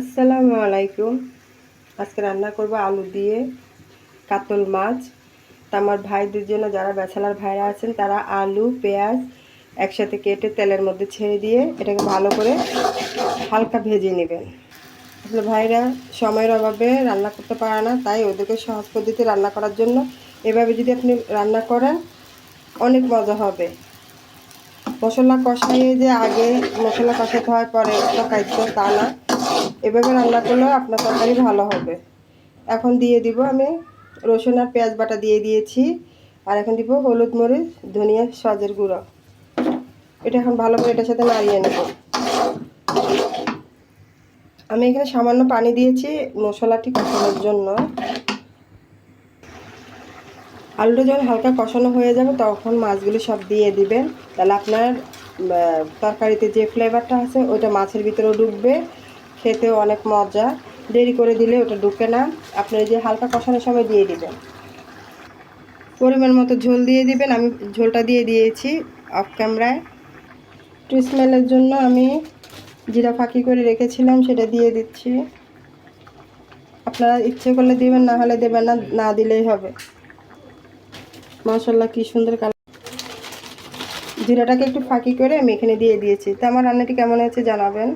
আসসালামু আলাইকুম। আজকে রান্না করব আলু দিয়ে কাতল মাছ। তা আমার ভাইদের জন্য যারা বেছালার ভাইরা আছেন, তারা আলু, পেঁয়াজ একসাথে কেটে তেলের মধ্যে ছেড়ে দিয়ে এটাকে ভালো করে হালকা ভেজে নেবেন। আসলে ভাইরা সময়ের অভাবে রান্না করতে পারে না, তাই ওদেরকে সহজ পদ্ধতি রান্না করার জন্য এভাবে যদি আপনি রান্না করেন, অনেক মজা হবে। মশলা কষাইয়ে যে আগে মশলা কষাতে হয়, পরে তরকারিতে তা না। এভাবে রান্না করলেও আপনার তরকারি ভালো হবে। এখন দিয়ে দিব আমি রসুন আর পেঁয়াজ বাটা দিয়ে দিয়েছি। আর এখন দিব হলুদ মরিচ, ধনিয়া, সজের গুঁড়ো। এটা এখন ভালো করে এটার সাথে নাড়িয়ে নেব। আমি এখানে সামান্য পানি দিয়েছি মশলাটি কষানোর জন্য। আলুটা যখন হালকা কষানো হয়ে যাবে তখন মাছগুলো সব দিয়ে দিবেন। তাহলে আপনার তরকারিতে যে ফ্লেভারটা আছে ওইটা মাছের ভিতরেও ঢুকবে খেতেও অনেক মজা। দেরি করে দিলে ওটা ঢুকে না। আপনি যে হালকা কষানোর সময় দিয়ে দিবেন। পরিমাণ মতো ঝোল দিয়ে দিবেন। আমি ঝোলটা দিয়ে দিয়েছি অফ ক্যামেরায় টু স্মেলের জন্য আমি জিরা ফাঁকি করে রেখেছিলাম, সেটা দিয়ে দিচ্ছি। আপনারা ইচ্ছে করলে দিবেন, না হলে দেবেন না না দিলেই হবে। মাশাল্লাহ কি সুন্দর কালার। জিরাটাকে একটু ফাঁকি করে আমি এখানে দিয়ে দিয়েছি। তো আমার রান্নাটি কেমন হয়েছে জানাবেন।